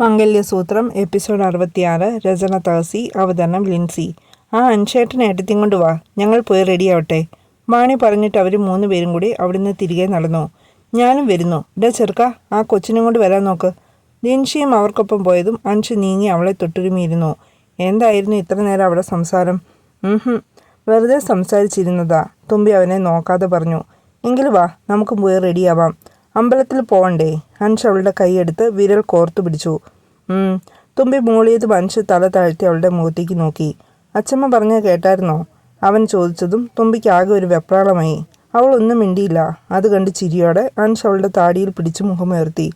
മംഗല്യസൂത്രം episode അറുപത്തിയാറ് രചന തഹസി അവതരണം ലിൻസി. ആ അൻഷേട്ടനെ ഏട്ടത്തിയും കൊണ്ട് വാ. ഞങ്ങൾ പോയി റെഡിയാവട്ടെ. മാണി പറഞ്ഞിട്ട് അവർ മൂന്ന് പേരും കൂടി അവിടുന്ന് തിരികെ നടന്നു. ഞാനും വരുന്നു. ഡേ ചെറുക്ക ആ കൊച്ചിനും കൊണ്ട് വരാൻ നോക്ക്. ലിൻഷിയും അവർക്കൊപ്പം പോയതും അൻഷ് നീങ്ങി അവളെ തൊട്ടുരുമിയിരുന്നു. എന്തായിരുന്നു ഇത്ര നേരം അവിടെ സംസാരം? വെറുതെ സംസാരിച്ചിരുന്നതാ. തുമ്പി അവനെ നോക്കാതെ പറഞ്ഞു. എങ്കിൽ വാ നമുക്ക് പോയി റെഡിയാവാം. അമ്പലത്തിൽ പോകണ്ടേ ഹൻഷ് അവളുടെ കൈയെടുത്ത് വിരൽ കോർത്തു പിടിച്ചു. തുമ്പി മൂളിയത് അൻഷ് തല താഴ്ത്തി അവളുടെ മുഖത്തേക്ക് നോക്കി. അച്ഛമ്മ പറഞ്ഞ കേട്ടായിരുന്നോ? അവൻ ചോദിച്ചതും തുമ്പിക്ക് ആകെ ഒരു വെപ്രാളമായി. അവൾ ഒന്നും മിണ്ടിയില്ല. അത് കണ്ട് ചിരിയോടെ അൻഷ് അവളുടെ താടിയിൽ പിടിച്ച് മുഖമുയർത്തി.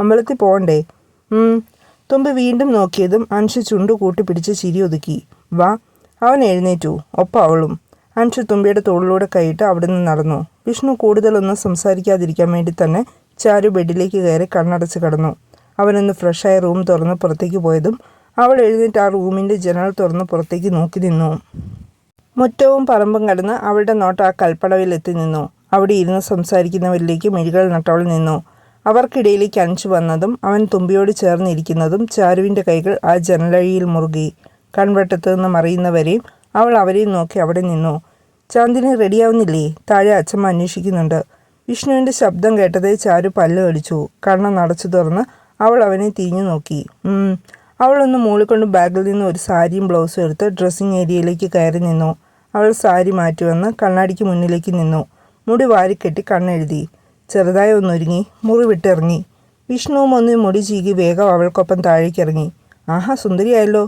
അമ്പലത്തിൽ പോകണ്ടേ. തുമ്പി വീണ്ടും നോക്കിയതും അൻഷ് ചുണ്ടു കൂട്ടി പിടിച്ച് ചിരി ഒതുക്കി. വാ. അവൻ എഴുന്നേറ്റു. ഒപ്പം അവളും. അൻഷു തുമ്പിയുടെ തോളിലൂടെ കൈയിട്ട് അവിടുന്ന് നടന്നു. വിഷ്ണു കൂടുതലൊന്നും സംസാരിക്കാതിരിക്കാൻ വേണ്ടി തന്നെ ചാരു ബെഡിലേക്ക് കയറി കണ്ണടച്ച് കിടന്നു. അവനൊന്ന് ഫ്രഷായ റൂം തുറന്ന് പുറത്തേക്ക് പോയതും അവൾ എഴുന്നേറ്റ് ആ റൂമിന്റെ ജനൽ തുറന്ന് പുറത്തേക്ക് നോക്കി നിന്നു. മുറ്റവും പറമ്പും കടന്ന് അവളുടെ നോട്ട് ആ കൽപ്പടവിൽ എത്തി നിന്നു. അവിടെ ഇരുന്ന് സംസാരിക്കുന്നവരിലേക്ക് മിഴികൾ നട്ടവൾ നിന്നു. അവർക്കിടയിലേക്ക് അഞ്ചു വന്നതും അവൻ തുമ്പിയോട് ചേർന്നിരിക്കുന്നതും ചാരുവിന്റെ കൈകൾ ആ ജനലഴിയിൽ മുറുകി. കൺവെട്ടത്ത് നിന്ന് മറിയുന്നവരെയും അവൾ അവരെയും നോക്കി അവിടെ നിന്നു. ചാന്ദിനി റെഡിയാവുന്നില്ലേ? താഴെ അച്ഛമ്മ അന്വേഷിക്കുന്നുണ്ട്. വിഷ്ണുവിന്റെ ശബ്ദം കേട്ടതേ ചാരു പല്ല് കടിച്ചു കണ്ണം നടച്ചു തുറന്ന് അവൾ അവനെ തിരിഞ്ഞു നോക്കി. അവളൊന്ന് മൂളിക്കൊണ്ട് ബാഗിൽ നിന്ന് ഒരു സാരിയും ബ്ലൗസും എടുത്ത് ഡ്രസ്സിംഗ് ഏരിയയിലേക്ക് കയറി നിന്നു. അവൾ സാരി മാറ്റി വന്ന് കണ്ണാടിക്ക് മുന്നിലേക്ക് നിന്നു. മുടി വാരിക്കെട്ടി കണ്ണെഴുതി. ചെറുതായി ഒന്നൊരുങ്ങി മുറി വിട്ടിറങ്ങി വിഷ്ണുവും ഒന്ന് മുടി ചീകി വേഗം അവൾക്കൊപ്പം താഴേക്കിറങ്ങി ആഹാ സുന്ദരിയായല്ലോ.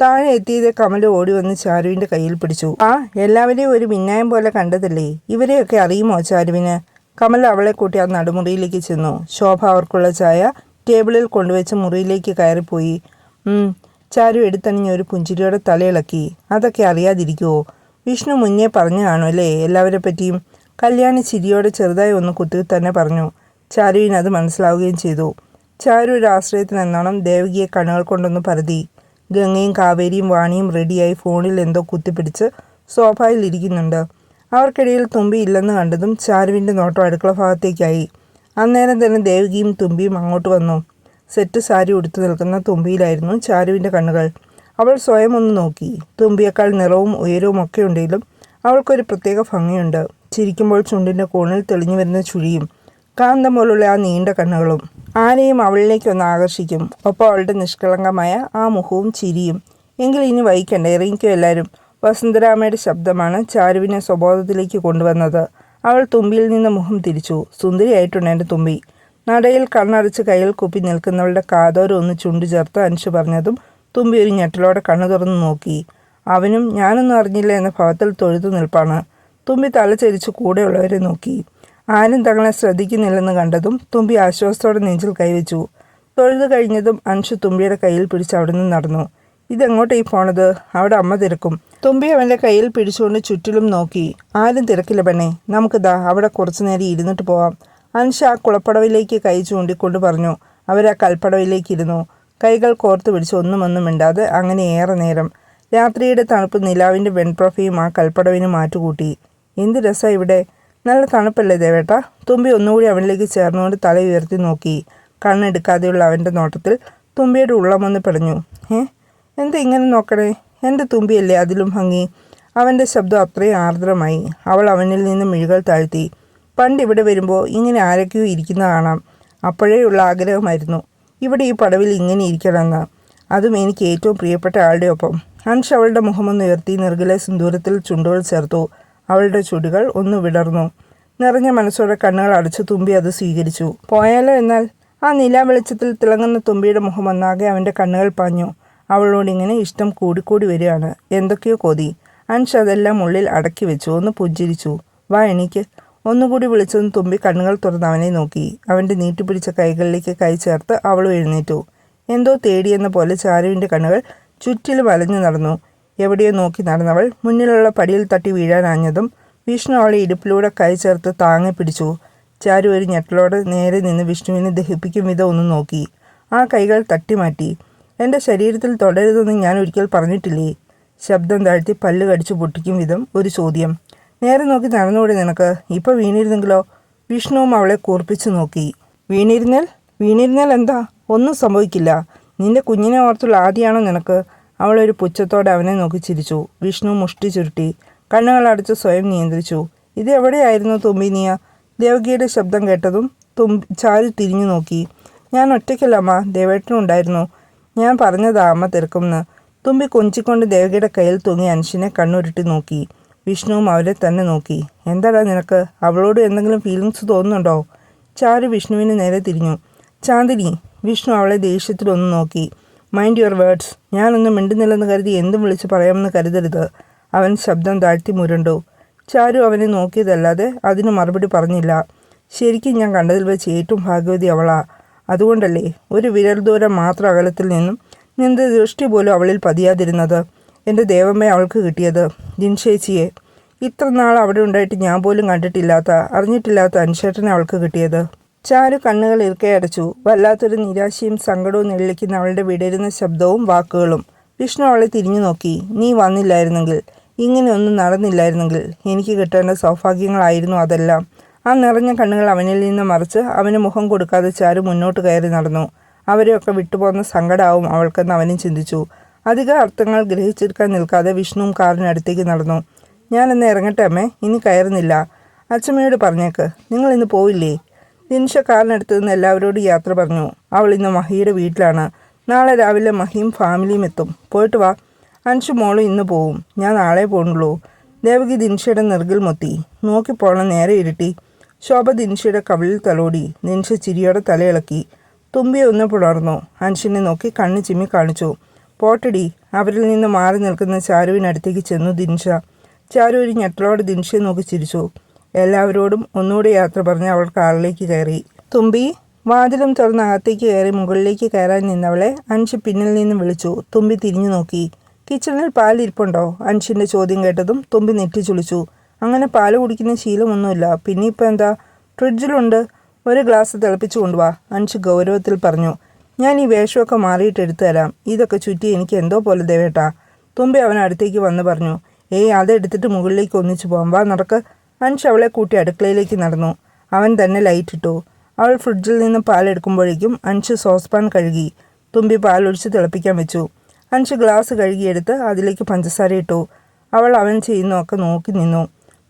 താഴെ എത്തിയത് കമൽ ഓടി വന്ന് ചാരുവിന്റെ കയ്യിൽ പിടിച്ചു. ആ എല്ലാവരെയും ഒരു മിന്നായം പോലെ കണ്ടതല്ലേ? ഇവരെയൊക്കെ അറിയുമോ ചാരുവിന്? കമൽ അവളെ കൂട്ടി ആ നടുമുറിയിലേക്ക് ചെന്നു. ശോഭ അവർക്കുള്ള ചായ ടേബിളിൽ കൊണ്ടുവച്ച് മുറിയിലേക്ക് കയറിപ്പോയി. ചാരു എടുത്തണിഞ്ഞ ഒരു പുഞ്ചിരിയോടെ തലയിളക്കി. അതൊക്കെ അറിയാതിരിക്കുവോ? വിഷ്ണു മുന്നേ പറഞ്ഞു കാണും അല്ലേ എല്ലാവരെ പറ്റിയും? കല്യാണി ചിരിയോടെ ചെറുതായി ഒന്ന് കുത്തി തന്നെ പറഞ്ഞു. ചാരുവിന് അത് മനസ്സിലാവുകയും ചെയ്തു. ചാരു ഒരു ആശ്രയത്തിനെന്നോണം ദേവകിയെ കണ്ണുകൾ കൊണ്ടൊന്ന് പരതി. ഗംഗയും കാവേരിയും വാണിയും റെഡിയായി ഫോണിൽ എന്തോ കുത്തിപ്പിടിച്ച് സോഫായിൽ ഇരിക്കുന്നുണ്ട് അവർക്കിടയിൽ തുമ്പി ഇല്ലെന്ന് കണ്ടതും ചാരുവിന്റെ നോട്ടം അടുക്കള ഭാഗത്തേക്കായി. അന്നേരം തന്നെ ദേവകിയും തുമ്പിയും അങ്ങോട്ട് വന്നു. സെറ്റ് സാരി ഉടുത്തു നിൽക്കുന്ന തുമ്പിയിലായിരുന്നു ചാരുവിന്റെ കണ്ണുകൾ. അവൾ സ്വയം ഒന്ന് നോക്കി. തുമ്പിയേക്കാൾ നിറവും ഉയരവും ഒക്കെ ഉണ്ടെങ്കിലും അവൾക്കൊരു പ്രത്യേക ഭംഗിയുണ്ട്. ചിരിക്കുമ്പോൾ ചുണ്ടിന്റെ കോണിൽ തെളിഞ്ഞു വരുന്ന ചുഴിയും കാന്തം പോലുള്ള ആ നീണ്ട കണ്ണുകളും ആരെയും അവളിലേക്കൊന്ന് ആകർഷിക്കും. ഒപ്പം അവളുടെ നിഷ്കളങ്കമായ ആ മുഖവും ചിരിയും. എങ്കിൽ ഇനി വൈകണ്ട ഇറങ്ങിക്കോ എല്ലാവരും വസുന്ധരാമയുടെ ശബ്ദമാണ് ചാരുവിനെ സ്വബോധത്തിലേക്ക് കൊണ്ടുവന്നത്. അവൾ തുമ്പിയിൽ നിന്ന് മുഖം തിരിച്ചു. സുന്ദരിയായിട്ടുണ്ട് എന്റെ തുമ്പി. നടയിൽ കണ്ണടച്ച് കയ്യിൽ കുപ്പി നിൽക്കുന്നവളുടെ കാതോരം ഒന്ന് ചുണ്ടു ചേർത്ത് അനുഷ് പറഞ്ഞതും തുമ്പി ഒരു ഞെട്ടലോടെ കണ്ണു തുറന്നു നോക്കി. അവനും ഞാനൊന്നും അറിഞ്ഞില്ല എന്ന ഭാവത്തിൽ തൊഴുതു നിൽപ്പാണ്. തുമ്പി തലചരിച്ച് കൂടെയുള്ളവരെ നോക്കി. ആരും തങ്ങളെ ശ്രദ്ധിക്കുന്നില്ലെന്ന് കണ്ടതും തുമ്പി ആശ്വാസത്തോടെ നെഞ്ചിൽ കൈവച്ചു. തൊഴുതു കഴിഞ്ഞതും അൻഷു തുമ്പിയുടെ കയ്യിൽ പിടിച്ച് അവിടെ നിന്ന് നടന്നു. ഇതെങ്ങോട്ടേ പോണത്? അവിടെ അമ്മ തിരക്കും. തുമ്പി അവന്റെ കയ്യിൽ പിടിച്ചുകൊണ്ട് ചുറ്റിലും നോക്കി. ആരും തിരക്കില്ല പെണ്ണേ. നമുക്കിതാ അവിടെ കുറച്ചു നേരം ഇരുന്നിട്ട് പോവാം. അൻഷ ആ കുളപ്പടവിലേക്ക് കൈ ചൂണ്ടിക്കൊണ്ട് പറഞ്ഞു. അവരാ കൽപ്പടവിലേക്ക് ഇരുന്നു. കൈകൾ കോർത്ത് പിടിച്ച് ഒന്നും ഒന്നും മിണ്ടാതെ അങ്ങനെ ഏറെ നേരം. രാത്രിയുടെ തണുപ്പ് നിലാവിന്റെ വെൺപ്രഭയും ആ കൽപ്പടവിന് മാറ്റുകൂട്ടി. എന്ത് രസം ഇവിടെ? നല്ല തണുപ്പല്ലേ ദേവേട്ട? തുമ്പി ഒന്നുകൂടി അവനിലേക്ക് ചേർന്നുകൊണ്ട് തല ഉയർത്തി നോക്കി. കണ്ണെടുക്കാതെയുള്ള അവന്റെ നോട്ടത്തിൽ തുമ്പിയുടെ ഉള്ളമൊന്ന് പിടഞ്ഞു. ഏ? എന്താ ഇങ്ങനെ നോക്കണേ? എന്റെ തുമ്പിയല്ലേ അതിലും ഭംഗി? അവന്റെ ശബ്ദം അത്രയും ആർദ്രമായി. അവൾ അവനിൽ നിന്ന് മിഴികൾ താഴ്ത്തി. പണ്ട് ഇവിടെ വരുമ്പോൾ ഇങ്ങനെ ആരൊക്കെയോ ഇരിക്കുന്ന കാണാം. അപ്പോഴേയുള്ള ആഗ്രഹമായിരുന്നു. ഇവിടെ ഈ പടവിൽ ഇങ്ങനെ ഇരിക്കണമെന്ന്. അതും എനിക്ക് ഏറ്റവും പ്രിയപ്പെട്ട ആളുടെ ഒപ്പം. അൻഷ് അവളുടെ മുഖമൊന്നുയർത്തി നെറുകിലെ സിന്ദൂരത്തിൽ ചുണ്ടുകൾ ചേർത്തു. അവളുടെ ചുടികൾ ഒന്ന് വിടർന്നു. നിറഞ്ഞ മനസ്സോടെ കണ്ണുകൾ അടച്ചു തുമ്പി അത് സ്വീകരിച്ചു. പോയാലോ എന്നാൽ? ആ നിലാ വെളിച്ചത്തിൽ തിളങ്ങുന്ന തുമ്പിയുടെ മുഖം ഒന്നാകെ അവന്റെ കണ്ണുകൾ പാഞ്ഞു. അവളോട് ഇങ്ങനെ ഇഷ്ടം കൂടിക്കൂടി വരികയാണ്. എന്തൊക്കെയോ കൊതി. അൻഷ് അതെല്ലാം ഉള്ളിൽ അടക്കി വെച്ചു. ഒന്ന് പുഞ്ചിരിച്ചു. വാ എനിക്ക് ഒന്നുകൂടി വിളിച്ചതും തുമ്പി കണ്ണുകൾ തുറന്ന് അവനെ നോക്കി. അവന്റെ നീട്ടിപ്പിടിച്ച കൈകളിലേക്ക് കൈ ചേർത്ത് അവളും എഴുന്നേറ്റു. എന്തോ തേടിയെന്ന പോലെ ചാരുവിന്റെ കണ്ണുകൾ ചുറ്റിലും വലഞ്ഞു നടന്നു. എവിടെയോ നോക്കി നടന്നവൾ മുന്നിലുള്ള പടിയിൽ തട്ടി വീഴാനാഞ്ഞതും വിഷ്ണു അവളെ ഇടുപ്പിലൂടെ കൈ ചേർത്ത് താങ്ങി പിടിച്ചു. ചാരു ഒരു ഞെട്ടലോടെ നേരെ നിന്ന് വിഷ്ണുവിനെ ദഹിപ്പിക്കും വിധം ഒന്ന് നോക്കി. ആ കൈകൾ തട്ടിമാറ്റി എന്റെ ശരീരത്തിൽ തുടരുതെന്ന് ഞാൻ ഒരിക്കൽ പറഞ്ഞിട്ടില്ലേ? ശബ്ദം താഴ്ത്തി പല്ല് കടിച്ചു പൊട്ടിക്കും വിധം ഒരു ചോദ്യം. നേരെ നോക്കി നടന്നുകൂടെ നിനക്ക്? ഇപ്പോൾ വീണിരുന്നെങ്കിലോ? വിഷ്ണുവും അവളെ കൂർപ്പിച്ചു നോക്കി. വീണിരുന്നാൽ? വീണിരുന്നാൽ എന്താ? ഒന്നും സംഭവിക്കില്ല. നിന്റെ കുഞ്ഞിനെ ഓർത്തുള്ള ആദ്യമാണോ നിനക്ക്? അവളൊരു പുച്ഛത്തോടെ അവനെ നോക്കി ചിരിച്ചു. വിഷ്ണു മുഷ്ടി ചുരുട്ടി. കണ്ണുകൾ അടച്ച് സ്വയം നിയന്ത്രിച്ചു. ഇത് എവിടെയായിരുന്നു തുമ്പിനിയ? ദേവകിയുടെ ശബ്ദം കേട്ടതും തുമ്പി ചാരി തിരിഞ്ഞു നോക്കി. ഞാൻ ഒറ്റയ്ക്കല്ല അമ്മ. ദേവേട്ടനുണ്ടായിരുന്നു ഞാൻ പറഞ്ഞതാ അമ്മ തിരക്കുമെന്ന്. തുമ്പി കൊഞ്ചിക്കൊണ്ട് ദേവകിയുടെ കയ്യിൽ തൂങ്ങി അനുഷിനെ കണ്ണുരുട്ടി നോക്കി. വിഷ്ണുവും അവരെ തന്നെ നോക്കി. എന്താടാ നിനക്ക്? അവളോട് എന്തെങ്കിലും ഫീലിങ്സ് തോന്നുന്നുണ്ടോ? ചാരു വിഷ്ണുവിന് നേരെ തിരിഞ്ഞു. ചാന്ദിനി. വിഷ്ണു അവളെ ദേഷ്യത്തിലൊന്ന് നോക്കി. മൈൻഡ് യുവർ വേർഡ്സ് ഞാനൊന്നും മിണ്ടുന്നില്ലെന്ന് കരുതി എന്തും വിളിച്ച് പറയാമെന്ന് കരുതരുത്. അവൻ ശബ്ദം താഴ്ത്തി മുരണ്ടു. ചാരു അവനെ നോക്കിയതല്ലാതെ അതിന് മറുപടി പറഞ്ഞില്ല. ശരിക്കും ഞാൻ കണ്ടതിൽ വെച്ച് ഏറ്റവും ഭാഗ്യവതി അവളാ. അതുകൊണ്ടല്ലേ ഒരു വിരൽ ദൂരം മാത്രം അകലത്തിൽ നിന്നും നിന്റെ ദൃഷ്ടി പോലും അവളിൽ പതിയാതിരുന്നത്. എന്റെ ദൈവമേ അവൾക്ക് കിട്ടിയത്. ജിൻഷേച്ചിയെ ഇത്ര നാൾ അവിടെ ഉണ്ടായിട്ട് ഞാൻ പോലും കണ്ടിട്ടില്ലാത്ത അറിഞ്ഞിട്ടില്ലാത്ത അനുശേഷനെ അവൾക്ക് കിട്ടിയത്. ചാരു കണ്ണുകൾ ഇറുക്കെ അടച്ചു. വല്ലാത്തൊരു നിരാശയും സങ്കടവും നിഴലിക്കുന്ന അവളുടെ വിടരുന്ന ശബ്ദവും വാക്കുകളും. വിഷ്ണു അവളെ തിരിഞ്ഞു നോക്കി. നീ വന്നില്ലായിരുന്നെങ്കിൽ. ഇങ്ങനെയൊന്നും നടന്നില്ലായിരുന്നെങ്കിൽ. എനിക്ക് കിട്ടേണ്ട സൗഭാഗ്യങ്ങളായിരുന്നു അതെല്ലാം ആ നിറഞ്ഞ കണ്ണുകൾ അവനിൽ നിന്ന് മറിച്ച് അവന് മുഖം കൊടുക്കാതെ ചാരു മുന്നോട്ട് കയറി നടന്നു. അവരെയൊക്കെ വിട്ടുപോകുന്ന സങ്കടാവും അവൾക്കെന്ന് അവനും ചിന്തിച്ചു. അധിക അർത്ഥങ്ങൾ ഗ്രഹിച്ചെടുക്കാൻ നിൽക്കാതെ വിഷ്ണുവും കാറിനടുത്തേക്ക് നടന്നു. ഞാനെന്ന് ഇറങ്ങട്ടെ അമ്മേ. ഇനി കയറുന്നില്ല. അച്ഛമ്മയോട് പറഞ്ഞേക്ക്. നിങ്ങൾ ഇന്ന് പോവില്ലേ? ദിൻഷ കാറിനടുത്ത് നിന്ന് എല്ലാവരോടും യാത്ര പറഞ്ഞു. അവൾ ഇന്ന് മഹിയുടെ വീട്ടിലാണ്. നാളെ രാവിലെ മഹിയും ഫാമിലിയും എത്തും. പോയിട്ട് വാ. അൻഷു മോളും ഇന്ന് പോവും. ഞാൻ നാളെ പോകണുള്ളൂ ദേവകി ദിൻഷയുടെ നെറുകിൽ മൊത്തി. നോക്കി നേരെ ഇരുട്ടി. ശോഭ ദിൻഷയുടെ കവിളിൽ തലോടി. നിൻഷ ചിരിയോടെ തലയിളക്കി തുമ്പി ഒന്ന് പുണർന്നു. അൻഷിനെ നോക്കി കണ്ണ് ചിമ്മി കാണിച്ചു. പോട്ടടി. അവരിൽ നിന്ന് മാറി നിൽക്കുന്ന ചാരുവിനടുത്തേക്ക് ചെന്നു ദിൻഷ. ചാരു ഒരു ഞെട്ടലോടെ ദിൻഷയെ നോക്കി ചിരിച്ചു. എല്ലാവരോടും ഒന്നുകൂടി യാത്ര പറഞ്ഞ് അവൾ കാറിലേക്ക് കയറി. തുമ്പി വാതിലും തുറന്ന് അകത്തേക്ക് കയറി മുകളിലേക്ക് കയറാൻ നിന്നവളെ അൻഷ് പിന്നിൽ നിന്ന് വിളിച്ചു. തുമ്പി തിരിഞ്ഞു നോക്കി. കിച്ചണിൽ പാലിരിപ്പുണ്ടോ? അൻഷിന്റെ ചോദ്യം കേട്ടതും തുമ്പി നെറ്റിച്ചുളിച്ചു അങ്ങനെ പാൽ കുടിക്കുന്ന ശീലമൊന്നുമില്ല. പിന്നെ ഇപ്പം എന്താ? ഫ്രിഡ്ജിലുണ്ട്. ഒരു ഗ്ലാസ് തിളപ്പിച്ചു കൊണ്ടുവാ. അൻഷ് ഗൗരവത്തിൽ പറഞ്ഞു. ഞാൻ ഈ വേഷമൊക്കെ മാറിയിട്ട് എടുത്തു തരാം. ഇതൊക്കെ ചുറ്റി എനിക്ക് എന്തോ പോലെ ദേവേട്ടാ തുമ്പി അവൻ അടുത്തേക്ക് വന്ന് പറഞ്ഞു. ഏയ് അതെടുത്തിട്ട് മുകളിലേക്ക് ഒന്നിച്ചു പോകാം വാ നടക്ക്. അൻഷ് അവളെ കൂട്ടി അടുക്കളയിലേക്ക് നടന്നു. അവൻ തന്നെ ലൈറ്റ് ഇട്ടു. അവൾ ഫ്രിഡ്ജിൽ നിന്ന് പാലെടുക്കുമ്പോഴേക്കും അൻഷ് സോസ്പാൻ കഴുകി തുമ്പി പാലൊഴിച്ച് തിളപ്പിക്കാൻ വെച്ചു. അൻഷ് ഗ്ലാസ് കഴുകിയെടുത്ത് അതിലേക്ക് പഞ്ചസാര ഇട്ടു. അവൾ അവൻ ചെയ്യുന്നതൊക്കെ നോക്കി നിന്നു.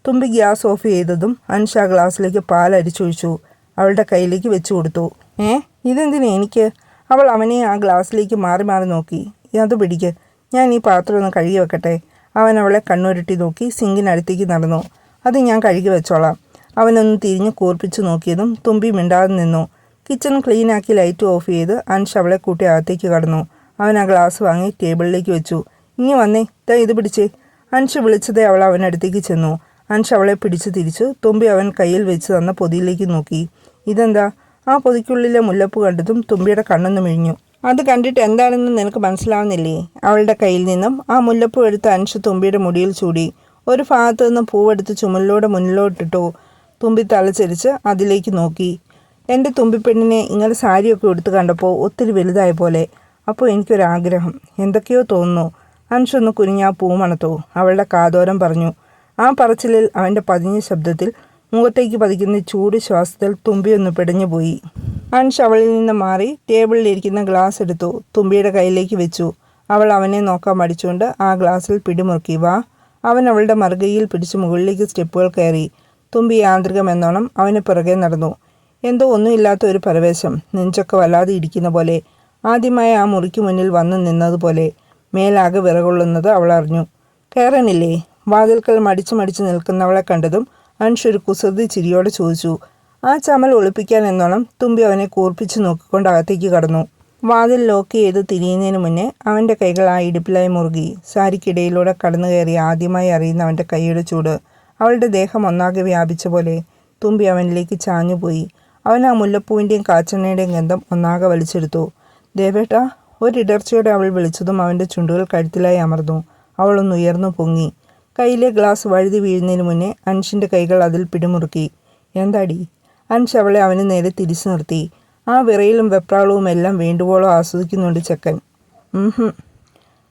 തുമ്പി ഗ്യാസ് ഓഫ് ചെയ്തതും അൻഷ് ആ ഗ്ലാസ്സിലേക്ക് പാൽ അരിച്ചൊഴിച്ചു. അവളുടെ കയ്യിലേക്ക് വെച്ചു കൊടുത്തു. ഏ ഇതെന്തിനാ എനിക്ക്? അവൾ അവനെ ആ ഗ്ലാസ്സിലേക്ക് മാറി മാറി നോക്കി. അത് പിടിക്ക്. ഞാൻ ഈ പാത്രം ഒന്ന് കഴുകി വെക്കട്ടെ. അവൻ അവളെ കണ്ണുരുട്ടി നോക്കി സിങ്കിനടുത്തേക്ക് നടന്നു. അത് ഞാൻ കഴുകി വെച്ചോളാം. അവനൊന്ന് തിരിഞ്ഞ് കൂർപ്പിച്ച് നോക്കിയതും തുമ്പി മിണ്ടാതെ നിന്നു. കിച്ചൺ ക്ലീനാക്കി ലൈറ്റ് ഓഫ് ചെയ്ത് അൻഷ് അവളെ കൂട്ടി അകത്തേക്ക് കടന്നു. അവൻ ആ ഗ്ലാസ് വാങ്ങി ടേബിളിലേക്ക് വെച്ചു. ഇനി വന്നേ ദാ ഇത് പിടിച്ചേ. അൻഷ് വിളിച്ചതേ അവൾ അവനടുത്തേക്ക് ചെന്നു. അൻഷ് അവളെ പിടിച്ച് തിരിച്ചു. തുമ്പി അവൻ കയ്യിൽ വെച്ച് തന്ന പൊതിയിലേക്ക് നോക്കി. ഇതെന്താ? ആ പൊതിക്കുള്ളിലെ മുല്ലപ്പ് കണ്ടതും തുമ്പിയുടെ കണ്ണൊന്ന് മിഴിഞ്ഞു. അത് കണ്ടിട്ട് എന്താണെന്ന് നിനക്ക് മനസ്സിലാവുന്നില്ലേ? അവളുടെ കയ്യിൽ നിന്നും ആ മുല്ലപ്പൂ എടുത്ത് അൻഷ് തുമ്പിയുടെ മുടിയിൽ ചൂടി. ഒരു ഭാഗത്തു നിന്ന് പൂവെടുത്ത് ചുമലിലൂടെ മുന്നിലോട്ടിട്ടു തുമ്പി തലച്ചരിച്ച് അതിലേക്ക് നോക്കി. എന്റെ തുമ്പിപ്പെണ്ണിനെ ഇങ്ങനെ സാരിയൊക്കെ എടുത്ത് കണ്ടപ്പോൾ ഒത്തിരി വലുതായ പോലെ. അപ്പോൾ എനിക്കൊരാഗ്രഹം. എന്തൊക്കെയോ തോന്നുന്നു. അനുഷൊന്ന് കുനിഞ്ഞ ആ പൂ മണത്തു അവളുടെ കാതോരം പറഞ്ഞു. ആ പറച്ചിലിൽ അവന്റെ പതിഞ്ഞ ശബ്ദത്തിൽ മുഖത്തേക്ക് പതിക്കുന്ന ചൂട് ശ്വാസത്തിൽ തുമ്പിയൊന്ന് പിടഞ്ഞു പോയി. അൻഷ് അവളിൽ നിന്ന് മാറി ടേബിളിലിരിക്കുന്ന ഗ്ലാസ് എടുത്തു തുമ്പിയുടെ കയ്യിലേക്ക് വെച്ചു. അവൾ അവനെ നോക്കാൻ മടിച്ചുകൊണ്ട് ആ ഗ്ലാസ്സിൽ പിടിമുറുക്കി. വാ അവൻ അവളുടെ മറുകയിൽ പിടിച്ച് മുകളിലേക്ക് സ്റ്റെപ്പുകൾ കയറി. തുമ്പി യാന്ത്രികമെന്നോണം അവന് പുറകെ നടന്നു. എന്തോ ഒന്നുമില്ലാത്ത ഒരു പരവേശം. നെഞ്ചൊക്കെ വല്ലാതെ ഇടിക്കുന്ന പോലെ. ആദ്യമായി ആ മുറിക്ക് മുന്നിൽ വന്നു നിന്നതുപോലെ മേലാകെ വിറകൊള്ളുന്നത് അവൾ അറിഞ്ഞു. കയറാനില്ലേ? വാതിൽക്കൽ മടിച്ചു മടിച്ചു നിൽക്കുന്നവളെ കണ്ടതും അൻഷ് ഒരു കുസൃതി ചിരിയോടെ ചോദിച്ചു. ആ ചമൽ ഒളിപ്പിക്കാൻ എന്നോണം? തുമ്പി അവനെ കൂർപ്പിച്ചു നോക്കിക്കൊണ്ട് അകത്തേക്ക് കടന്നു. വാതിൽ ലോക്ക് ചെയ്ത് തിരിയുന്നതിന് മുന്നേ അവന്റെ കൈകൾ ആ ഇടുപ്പിലായി മുറുകി. സാരിക്കിടയിലൂടെ കടന്നു കയറി ആദ്യമായി അറിയുന്ന അവന്റെ കൈയുടെ ചൂട്. അവളുടെ ദേഹം ഒന്നാകെ വ്യാപിച്ച പോലെ തുമ്പി അവനിലേക്ക് ചാഞ്ഞുപോയി. അവൻ ആ മുല്ലപ്പൂവിന്റെയും കാച്ചെണ്ണയുടെയും ഗന്ധം ഒന്നാകെ വലിച്ചെടുത്തു. ദേവേട്ട ഒരിടർച്ചയോടെ അവൾ വിളിച്ചതും അവന്റെ ചുണ്ടുകൾ കഴുത്തിലായി അമർന്നു. അവളൊന്ന് ഉയർന്നു പൊങ്ങി. കയ്യിലെ ഗ്ലാസ് വഴുതി വീഴുന്നതിന് മുന്നേ അൻഷിന്റെ കൈകൾ അതിൽ പിടിമുറുക്കി. എന്താടി? അൻഷ് അവളെ അവന് നേരെ തിരിച്ചു നിർത്തി. ആ വിറയിലും വെപ്രാളവും എല്ലാം വേണ്ടുവോളം ആസ്വദിക്കുന്നുണ്ട് ചെക്കൻ.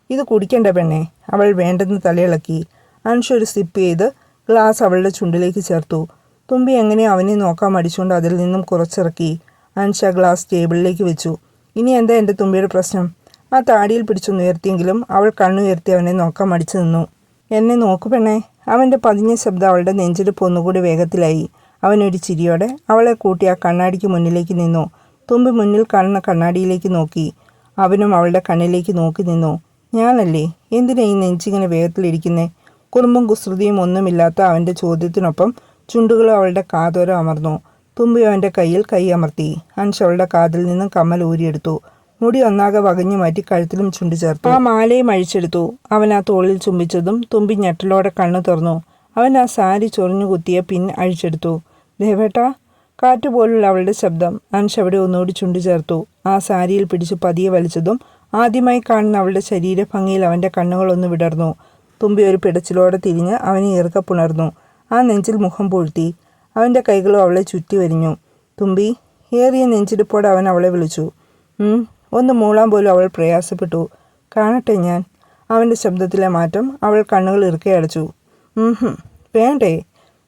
ഇത് കുടിക്കണ്ട പെണ്ണെ. അവൾ വേണ്ടെന്ന് തലയിളക്കി. അൻഷ് ഒരു സിപ്പ് ചെയ്ത് ഗ്ലാസ് അവളുടെ ചുണ്ടിലേക്ക് ചേർത്തു. തുമ്പി എങ്ങനെ അവനെ നോക്കാൻ മടിച്ചുകൊണ്ട് അതിൽ നിന്നും കുറച്ചിറക്കി. അൻഷ ഗ്ലാസ് ടേബിളിലേക്ക് വെച്ചു. ഇനി എന്താ എന്റെ തുമ്പിയുടെ പ്രശ്നം? ആ താടിയിൽ പിടിച്ചൊന്നുയർത്തിയെങ്കിലും അവൾ കണ്ണുയർത്തി അവനെ നോക്കാൻ മടിച്ചു നിന്നു. എന്നെ നോക്കു പെണ്ണേ. അവന്റെ പതിഞ്ഞ ശബ്ദം അവളുടെ നെഞ്ചിടിപ്പ് ഒന്നുകൂടി വേഗത്തിലായി. അവനൊരു ചിരിയോടെ അവളെ കൂട്ടി ആ കണ്ണാടിക്ക് മുന്നിലേക്ക് നിന്നു. തുമ്പി മുന്നിൽ കാണുന്ന കണ്ണാടിയിലേക്ക് നോക്കി. അവനും അവളുടെ കണ്ണിലേക്ക് നോക്കി നിന്നു. ഞാനല്ലേ? എന്തിനാ ഈ നെഞ്ചിങ്ങനെ വേഗത്തിലിരിക്കുന്നേ? കുറുമ്പും കുസൃതിയും ഒന്നുമില്ലാത്ത അവന്റെ ചോദ്യത്തിനൊപ്പം ചുണ്ടുകൾ അവളുടെ കാതോരം അമർന്നു. തുമ്പി അവന്റെ കയ്യിൽ കൈ അമർത്തി. അൻഷ് അവളുടെ കാതിൽ നിന്നും കമ്മൽ ഊരിയെടുത്തു. മുടി ഒന്നാകെ വകഞ്ഞു മാറ്റി കഴുത്തിലും ചുണ്ടു ചേർത്തു. ആ മാലയും അഴിച്ചെടുത്തു. അവൻ ആ തോളിൽ ചുംബിച്ചതും തുമ്പി ഞെട്ടലോടെ കണ്ണു തുറന്നു. അവൻ ആ സാരി ചൊറിഞ്ഞു കുത്തിയ പിൻ അഴിച്ചെടുത്തു. ദേവേട്ടാ കാറ്റ് പോലുള്ള അവളുടെ ശബ്ദം അൻഷ് അവിടെ ഒന്നുകൂടി ചുണ്ടു ചേർത്തു ആ സാരിയിൽ പിടിച്ച് പതിയെ വലിച്ചതും ആദ്യമായി കാണുന്ന അവളുടെ ശരീരഭംഗിയിൽ അവന്റെ കണ്ണുകളൊന്ന് വിടർന്നു. തുമ്പി ഒരു പിടച്ചിലോടെ തിരിഞ്ഞ് അവനെ ഈർക്ക പുണർന്നു. ആ നെഞ്ചിൽ മുഖം പൂഴ്ത്തി. അവന്റെ കൈകളും അവളെ ചുറ്റി വരിഞ്ഞു. തുമ്പി ഏറിയ നെഞ്ചിടിപ്പോടെ അവൻ അവളെ വിളിച്ചു. ഒന്ന് മൂളാൻ പോലും അവൾ പ്രയാസപ്പെട്ടു. കാണട്ടെ ഞാൻ. അവന്റെ ശബ്ദത്തിലെ മാറ്റം അവൾ കണ്ണുകൾ ഇറുക്കെ അടച്ചു. "ഉം ഹും. വേണ്ടേ?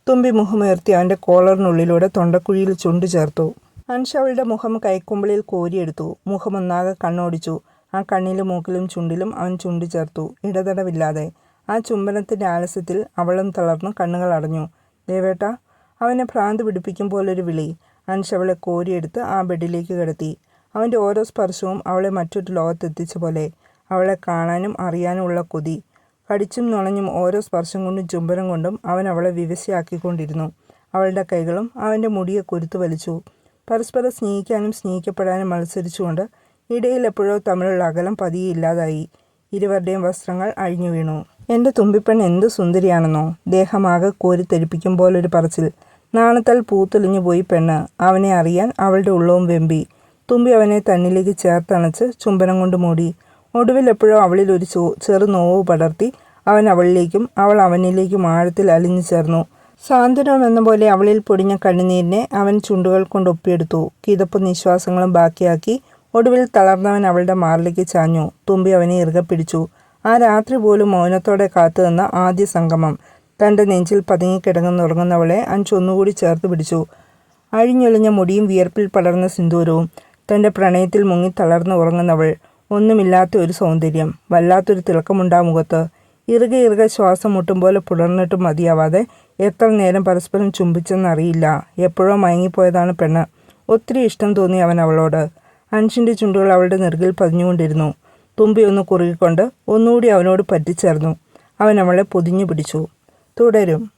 തുമ്പി മുഖമുയർത്തി അവന്റെ കോളറിനുള്ളിലൂടെ തൊണ്ടക്കുഴിയിൽ ചുണ്ടു ചേർത്തു. അൻഷ അവളുടെ മുഖം കൈക്കുമ്പിളിൽ കോരിയെടുത്തു. മുഖമൊന്നാകെ കണ്ണോടിച്ചു. ആ കണ്ണിലും മൂക്കിലും ചുണ്ടിലും അവൻ ചുണ്ടു ചേർത്തു. ഇടതടവില്ലാതെ ആ ചുംബനത്തിന്റെ ആലസ്യത്തിൽ അവളും തളർന്നു കണ്ണുകൾ അടഞ്ഞു. ദേവേട്ട അവനെ ഭ്രാന്ത് പിടിപ്പിക്കും പോലൊരു വിളി അൻഷ് അവളെ കോരിയെടുത്ത് ആ ബെഡിലേക്ക് കിടത്തി. അവന്റെ ഓരോ സ്പർശവും അവളെ മറ്റൊരു ലോകത്തെത്തിച്ച പോലെ അവളെ കാണാനും അറിയാനും ഉള്ള കൊതി. കടിച്ചും നുണഞ്ഞും ഓരോ സ്പർശം കൊണ്ടും ചുംബനം കൊണ്ടും അവൻ അവളെ വിവശയാക്കിക്കൊണ്ടിരുന്നു. അവളുടെ കൈകളും അവന്റെ മുടിയെ കുരുത്തു വലിച്ചു. പരസ്പരം സ്നേഹിക്കാനും സ്നേഹിക്കപ്പെടാനും മത്സരിച്ചുകൊണ്ട് ഇടയിൽ എപ്പോഴോ തമ്മിലുള്ള അകലം പതിയെ ഇല്ലാതായി. ഇരുവരുടെയും വസ്ത്രങ്ങൾ അഴിഞ്ഞു വീണു. എന്റെ തുമ്പിപ്പെൺ എന്ത് സുന്ദരിയാണെന്നോ? ദേഹമാകെ കോരിത്തെരിപ്പിക്കും പോലൊരു പറച്ചിൽ. നാണത്താൽ പൂത്തൊലിഞ്ഞു പോയി പെണ്ണ്. അവനെ അറിയാൻ അവളുടെ ഉള്ളവും വെമ്പി. തുമ്പി അവനെ തന്നിലേക്ക് ചേർത്തണച്ച് ചുംബനം കൊണ്ട് മൂടി. ഒടുവിൽ എപ്പോഴും അവളിൽ ഒരു ചെറു നോവ് പടർത്തി അവൻ അവളിലേക്കും അവൾ അവനിലേക്കും ആഴത്തിൽ അലിഞ്ഞു ചേർന്നു. സാന്ത്വനം എന്ന പോലെ അവളിൽ പൊടിഞ്ഞ കണ്ണുനീരിനെ അവൻ ചുണ്ടുകൾ കൊണ്ട് ഒപ്പിയെടുത്തു. കിതപ്പ് നിശ്വാസങ്ങളും ബാക്കിയാക്കി ഒടുവിൽ തളർന്നവൻ അവളുടെ മാറിലേക്ക് ചാഞ്ഞു. തുമ്പി അവനെ ഇറുകെ പിടിച്ചു. ആ രാത്രി പോലും മൗനത്തോടെ കാത്തു നിന്ന ആദ്യ സംഗമം. തന്റെ നെഞ്ചിൽ പതുങ്ങിക്കിടങ്ങുന്നുറങ്ങുന്നവളെ അഞ്ച് ഒന്നുകൂടി ചേർത്ത് പിടിച്ചു. അഴിഞ്ഞൊളിഞ്ഞ മുടിയും വിയർപ്പിൽ പടർന്ന സിന്ദൂരവും തന്റെ പ്രണയത്തിൽ മുങ്ങി തളർന്ന് ഉറങ്ങുന്നവൾ. ഒന്നുമില്ലാത്ത ഒരു സൗന്ദര്യം വല്ലാത്തൊരു തിളക്കമുണ്ടാ മുഖത്ത്. ഇറുകെ ഇറുകെ ശ്വാസം മുട്ടും പോലെ പുലർന്നിട്ടും മതിയാവാതെ എത്ര നേരം പരസ്പരം ചുംബിച്ചെന്നറിയില്ല. എപ്പോഴോ മയങ്ങിപ്പോയതാണ് പെണ്ണ്. ഒത്തിരി ഇഷ്ടം തോന്നി അവൻ അവളോട്. അൻഷിന്റെ ചുണ്ടുകൾ അവളുടെ നെറുകിൽ പതിഞ്ഞുകൊണ്ടിരുന്നു. തുമ്പി ഒന്ന് കുറുകിക്കൊണ്ട് ഒന്നുകൂടി അവനോട് പറ്റിച്ചേർന്നു. അവൻ അവളെ പൊതിഞ്ഞു പിടിച്ചു. തുടരും.